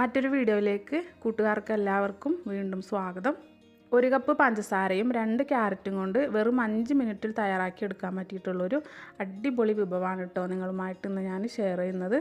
മറ്റൊരു വീഡിയോയിലേക്ക് കൂട്ടുകാർക്ക് എല്ലാവർക്കും വീണ്ടും സ്വാഗതം. ഒരു കപ്പ് പഞ്ചസാരയും രണ്ട് ക്യാരറ്റും കൊണ്ട് വെറും അഞ്ച് മിനിറ്റിൽ തയ്യാറാക്കി എടുക്കാൻ പറ്റിയിട്ടുള്ളൊരു അടിപൊളി വിഭവമാണ് കേട്ടോ നിങ്ങളുമായിട്ട് ഇന്ന് ഞാൻ ഷെയർ ചെയ്യുന്നത്.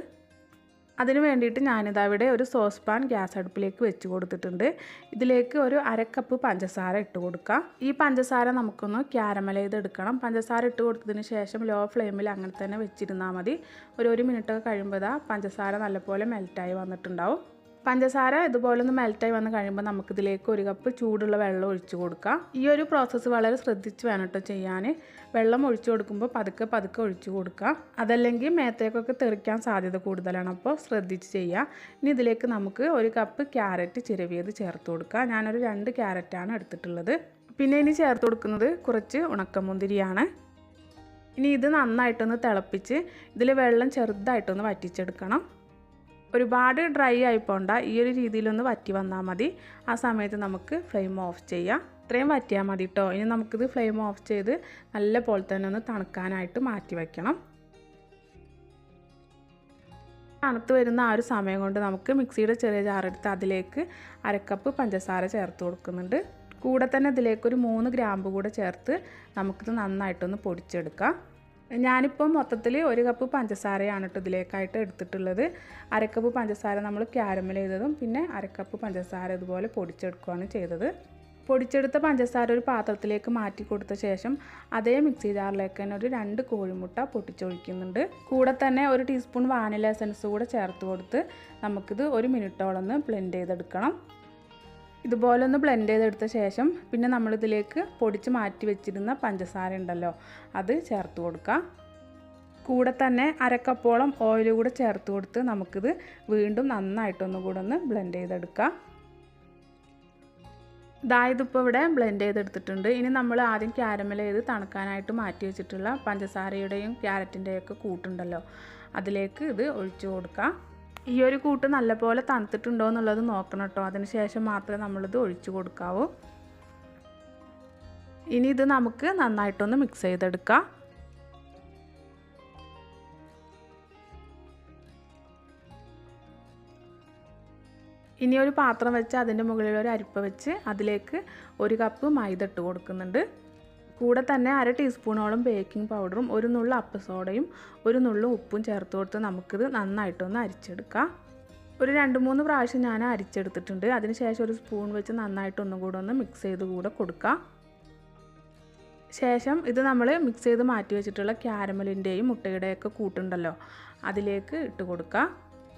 അതിന് വേണ്ടിയിട്ട് ഞാനിതാ ഇവിടെ ഒരു സോസ് പാൻ ഗ്യാസ് അടുപ്പിലേക്ക് വെച്ച് കൊടുത്തിട്ടുണ്ട്. ഇതിലേക്ക് ഒരു അരക്കപ്പ് പഞ്ചസാര ഇട്ട് കൊടുക്കാം. ഈ പഞ്ചസാര നമുക്കൊന്ന് ക്യാരമൽ ചെയ്തെടുക്കണം പഞ്ചസാര ഇട്ട് കൊടുത്തതിന് ശേഷം ലോ ഫ്ലെയിമിൽ അങ്ങനെ തന്നെ വെച്ചിരുന്നാൽ മതി. ഒരു ഒരു മിനിറ്റൊക്കെ കഴിയുമ്പോൾ പഞ്ചസാര നല്ലപോലെ മെൽറ്റായി വന്നിട്ടുണ്ടാവും. പഞ്ചസാര ഇതുപോലെ ഒന്ന് മെൽറ്റായി വന്ന് കഴിയുമ്പോൾ നമുക്കിതിലേക്ക് ഒരു കപ്പ് ചൂടുള്ള വെള്ളം ഒഴിച്ചു കൊടുക്കാം. ഈ ഒരു പ്രോസസ്സ് വളരെ ശ്രദ്ധിച്ച് വേണം കേട്ടോ ചെയ്യാൻ വെള്ളം ഒഴിച്ചു കൊടുക്കുമ്പോൾ പതുക്കെ പതുക്കെ ഒഴിച്ചു കൊടുക്കാം. അതല്ലെങ്കിൽ മേത്തേക്കൊക്കെ തെറിക്കാൻ സാധ്യത കൂടുതലാണ്. അപ്പോൾ ശ്രദ്ധിച്ച് ചെയ്യുക ഇനി ഇതിലേക്ക് നമുക്ക് ഒരു കപ്പ് ക്യാരറ്റ് ചിരവിയത് ചേർത്ത് കൊടുക്കാം. ഞാനൊരു രണ്ട് ക്യാരറ്റാണ് എടുത്തിട്ടുള്ളത്. പിന്നെ ഇനി ചേർത്ത് കൊടുക്കുന്നത് കുറച്ച് ഉണക്കമുന്തിരിയാണ്. ഇനി ഇത് നന്നായിട്ടൊന്ന് തിളപ്പിച്ച് ഇതിൽ വെള്ളം ചെറുതായിട്ടൊന്ന് വറ്റിച്ചെടുക്കണം. ഒരുപാട് ഡ്രൈ ആയി പോണ്ട ഈ ഒരു രീതിയിലൊന്ന് വറ്റി വന്നാൽ മതി. ആ സമയത്ത് നമുക്ക് ഫ്ലെയിം ഓഫ് ചെയ്യാം. ഇത്രയും വറ്റിയാൽ മതി കേട്ടോ ഇനി നമുക്കിത് ഫ്ലെയിം ഓഫ് ചെയ്ത് നല്ല പോലെ തന്നെ ഒന്ന് തണുക്കാനായിട്ട് മാറ്റി വയ്ക്കണം തണുത്ത് വരുന്ന ആ ഒരു സമയം കൊണ്ട് നമുക്ക് മിക്സിയുടെ ചെറിയ ജാറെടുത്ത് അതിലേക്ക് അരക്കപ്പ് പഞ്ചസാര ചേർത്ത് കൊടുക്കുന്നുണ്ട്. കൂടെ തന്നെ ഇതിലേക്ക് ഒരു മൂന്ന് ഗ്രാമ്പ് കൂടെ ചേർത്ത് നമുക്കിത് നന്നായിട്ടൊന്ന് പൊടിച്ചെടുക്കാം. ഞാനിപ്പോൾ മൊത്തത്തിൽ ഒരു കപ്പ് പഞ്ചസാരയാണ് കേട്ടോ ഇതിലേക്കായിട്ട് എടുത്തിട്ടുള്ളത്. അരക്കപ്പ് പഞ്ചസാര നമ്മൾ ക്യാരമൽ ചെയ്തതും പിന്നെ അരക്കപ്പ് പഞ്ചസാര ഇതുപോലെ പൊടിച്ചെടുക്കുകയാണ് ചെയ്തത്. പൊടിച്ചെടുത്ത പഞ്ചസാര ഒരു പാത്രത്തിലേക്ക് മാറ്റി കൊടുത്ത ശേഷം അതേ മിക്സി ജാറിലേക്ക് തന്നെ ഒരു രണ്ട് കോഴിമുട്ട പൊട്ടിച്ചൊഴിക്കുന്നുണ്ട്. കൂടെ തന്നെ ഒരു ടീസ്പൂൺ വാനില എസൻസ് കൂടെ ചേർത്ത് കൊടുത്ത് നമുക്കിത് ഒരു മിനിറ്റോളം ഒന്ന് ബ്ലെൻഡ് ചെയ്തെടുക്കണം. ഇതുപോലെ ഒന്ന് ബ്ലെൻഡ് ചെയ്തെടുത്ത ശേഷം പിന്നെ നമ്മളിതിലേക്ക് പൊടിച്ച് മാറ്റി വെച്ചിരുന്ന പഞ്ചസാര ഉണ്ടല്ലോ അത് ചേർത്ത് കൊടുക്കുക കൂടെ തന്നെ അരക്കപ്പോളം ഓയിൽ കൂടെ ചേർത്ത് കൊടുത്ത് നമുക്കിത് വീണ്ടും നന്നായിട്ടൊന്നും കൂടെ ഒന്ന് ബ്ലെൻഡ് ചെയ്തെടുക്കാം. ഇതായതിപ്പോൾ ഇവിടെ ബ്ലെൻഡ് ചെയ്തെടുത്തിട്ടുണ്ട്. ഇനി നമ്മൾ ആദ്യം ക്യാരമൽ ചെയ്ത് തണുക്കാനായിട്ട് മാറ്റി വെച്ചിട്ടുള്ള പഞ്ചസാരയുടെയും ക്യാരറ്റിന്റെയും ഒക്കെ കൂട്ടുണ്ടല്ലോ അതിലേക്ക് ഇത് ഒഴിച്ചു കൊടുക്കാം. ഈ ഒരു കൂട്ട് നല്ലപോലെ തണുത്തിട്ടുണ്ടോ എന്നുള്ളത് നോക്കണം കേട്ടോ. അതിനുശേഷം മാത്രമേ നമ്മളിത് ഒഴിച്ചു കൊടുക്കാവൂ. ഇനി ഇത് നമുക്ക് നന്നായിട്ടൊന്ന് മിക്സ് ചെയ്തെടുക്കാം. ഇനി ഒരു പാത്രം വെച്ച് അതിന്റെ മുകളിൽ ഒരു അരിപ്പ വെച്ച് അതിലേക്ക് ഒരു കപ്പ് മൈദ ഇട്ട് കൊടുക്കുന്നുണ്ട്. കൂടെ തന്നെ അര ടീസ്പൂണോളം ബേക്കിംഗ് പൗഡറും ഒരു നുള്ള അപ്പസോഡയും ഒരു നുള്ള ഉപ്പും ചേർത്ത് കൊടുത്ത് നമുക്കിത് നന്നായിട്ടൊന്ന് അരിച്ചെടുക്കാം. ഒരു രണ്ട് മൂന്ന് പ്രാവശ്യം ഞാൻ അരിച്ചെടുത്തിട്ടുണ്ട്. അതിനുശേഷം ഒരു സ്പൂൺ വെച്ച് നന്നായിട്ടൊന്നും കൂടെ ഒന്ന് മിക്സ് ചെയ്ത് കൂടെ കൊടുക്കാം. ശേഷം ഇത് നമ്മൾ മിക്സ് ചെയ്ത് മാറ്റി വെച്ചിട്ടുള്ള ക്യാരമലിന്റെയും മുട്ടയുടെയൊക്കെ കൂട്ടുണ്ടല്ലോ അതിലേക്ക് ഇട്ട് കൊടുക്കുക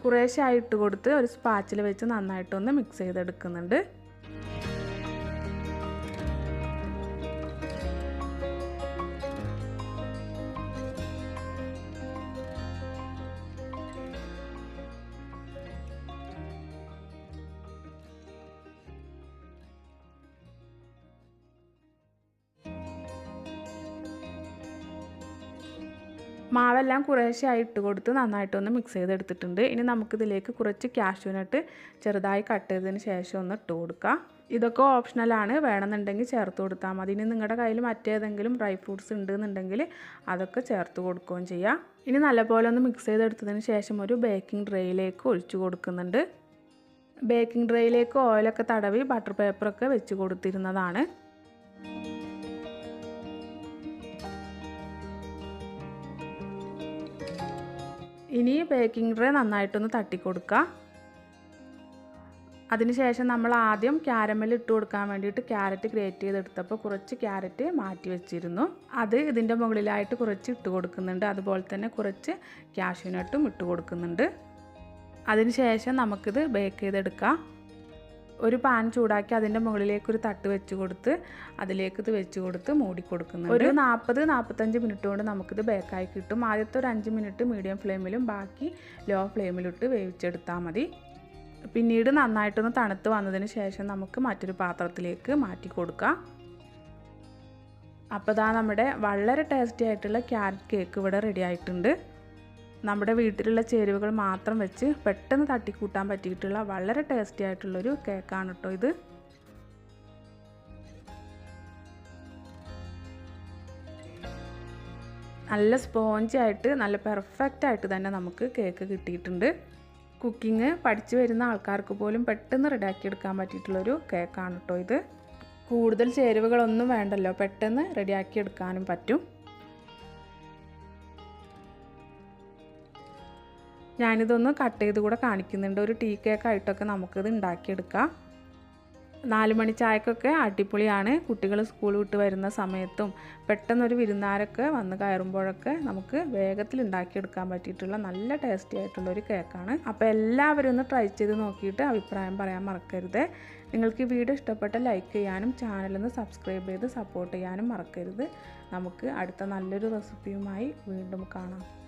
കുറേശ്ശായി ഇട്ട് കൊടുത്ത് ഒരു സ്പാച്ചിൽ വെച്ച് നന്നായിട്ടൊന്ന് മിക്സ് ചെയ്തെടുക്കുന്നുണ്ട്. മാവെല്ലാം കുറേശ്ശായി ഇട്ട് കൊടുത്ത് നന്നായിട്ടൊന്ന് മിക്സ് ചെയ്തെടുത്തിട്ടുണ്ട്. ഇനി നമുക്കിതിലേക്ക് കുറച്ച് കാഷ്യൂനട്ട് ചെറുതായി കട്ട് ചെയ്തതിന് ശേഷം ഒന്ന് ഇട്ട് കൊടുക്കാം. ഇതൊക്കെ ഓപ്ഷണലാണ് വേണമെന്നുണ്ടെങ്കിൽ ചേർത്ത് കൊടുത്താൽ മതി. ഇനി നിങ്ങളുടെ കയ്യിൽ മറ്റേതെങ്കിലും ഡ്രൈ ഫ്രൂട്ട്സ് ഉണ്ടെന്നുണ്ടെങ്കിൽ അതൊക്കെ ചേർത്ത് കൊടുക്കുകയും ചെയ്യാം. ഇനി നല്ലപോലെ ഒന്ന് മിക്സ് ചെയ്തെടുത്തതിന് ശേഷം ഒരു ബേക്കിംഗ് ട്രേയിലേക്ക് ഒഴിച്ചു കൊടുക്കുന്നുണ്ട്. ബേക്കിംഗ് ട്രേയിലേക്ക് ഓയിലൊക്കെ തടവി ബട്ടർ പേപ്പറൊക്കെ വെച്ച് കൊടുത്തിരുന്നതാണ്. ഇനി ബേക്കിംഗ് ട്രേ നന്നായിട്ടൊന്ന് തട്ടിക്കൊടുക്കുക അതിനുശേഷം നമ്മൾ ആദ്യം ക്യാരമൽ ഇട്ട് കൊടുക്കാൻ വേണ്ടിയിട്ട് ക്യാരറ്റ് ഗ്രേറ്റ് ചെയ്തെടുത്തപ്പോൾ കുറച്ച് ക്യാരറ്റ് മാറ്റി വെച്ചിരുന്നു. അത് ഇതിന്റെ മുകളിലായിട്ട് കുറച്ച് ഇട്ട് കൊടുക്കുന്നുണ്ട്. അതുപോലെ തന്നെ കുറച്ച് കാഷ്യൂനട്ടും ഇട്ട് കൊടുക്കുന്നുണ്ട്. അതിനുശേഷം നമുക്കിത് ബേക്ക് ചെയ്തെടുക്കാം. ഒരു പാൻ ചൂടാക്കി അതിന്റെ മുകളിലേക്ക് ഒരു തട്ട് വെച്ച് കൊടുത്ത് അതിലേക്ക് ഇത് വെച്ച് കൊടുത്ത് മൂടി കൊടുക്കുന്നു ഒരു നാൽപ്പത് നാൽപ്പത്തഞ്ച് മിനിറ്റ് കൊണ്ട് നമുക്കിത് ബേക്കായി കിട്ടും. ആദ്യത്തെ ഒരു അഞ്ച് മിനിറ്റ് മീഡിയം ഫ്ലെയിമിലും ബാക്കി ലോ ഫ്ലെയിമിലിട്ട് വേവിച്ചെടുത്താൽ മതി. പിന്നീട് നന്നായിട്ടൊന്ന് തണുത്ത് വന്നതിന് ശേഷം നമുക്ക് മറ്റൊരു പാത്രത്തിലേക്ക് മാറ്റി കൊടുക്കാം. അപ്പോൾ ഇതാ നമ്മുടെ വളരെ ടേസ്റ്റി ആയിട്ടുള്ള ക്യാരറ്റ് കേക്ക് ഇവിടെ റെഡി ആയിട്ടുണ്ട്. നമ്മുടെ വീട്ടിലുള്ള ചേരുവകൾ മാത്രം വെച്ച് പെട്ടെന്ന് തട്ടിക്കൂട്ടാൻ പറ്റിയിട്ടുള്ള വളരെ ടേസ്റ്റി ആയിട്ടുള്ളൊരു കേക്കാണ് കേട്ടോ ഇത്. നല്ല സ്പോഞ്ചി ആയിട്ട് നല്ല പെർഫെക്റ്റ് ആയിട്ട് തന്നെ നമുക്ക് കേക്ക് കിട്ടിയിട്ടുണ്ട്. കുക്കിംഗ് പഠിച്ചു വരുന്ന ആൾക്കാർക്ക് പോലും പെട്ടെന്ന് റെഡിയാക്കി എടുക്കാൻ പറ്റിയിട്ടുള്ളൊരു കേക്കാണ് കേട്ടോ ഇത്. കൂടുതൽ ചേരുവകളൊന്നും വേണ്ടല്ലോ പെട്ടെന്ന് റെഡിയാക്കി എടുക്കാനും പറ്റും. ഞാനിതൊന്ന് കട്ട് ചെയ്ത് കൂടെ കാണിക്കുന്നുണ്ട്. ഒരു ടീ കേക്കായിട്ടൊക്കെ നമുക്കിത് ഉണ്ടാക്കിയെടുക്കാം. നാല് മണി ചായക്കൊക്കെ അടിപൊളിയാണ്. കുട്ടികൾ സ്കൂൾ വിട്ട് വരുന്ന സമയത്തും പെട്ടെന്നൊരു വിരുന്നാരൊക്കെ വന്ന് കയറുമ്പോഴൊക്കെ നമുക്ക് വേഗത്തിൽ ഉണ്ടാക്കിയെടുക്കാൻ പറ്റിയിട്ടുള്ള നല്ല ടേസ്റ്റി ആയിട്ടുള്ള ഒരു കേക്കാണ് അപ്പോൾ എല്ലാവരും ഒന്ന് ട്രൈ ചെയ്ത് നോക്കിയിട്ട് അഭിപ്രായം പറയാൻ മറക്കരുത്. നിങ്ങൾക്ക് ഈ വീഡിയോ ഇഷ്ടപ്പെട്ട ലൈക്ക് ചെയ്യാനും ചാനലൊന്ന് സബ്സ്ക്രൈബ് ചെയ്ത് സപ്പോർട്ട് ചെയ്യാനും മറക്കരുത്. നമുക്ക് അടുത്ത നല്ലൊരു റെസിപ്പിയുമായി വീണ്ടും കാണാം.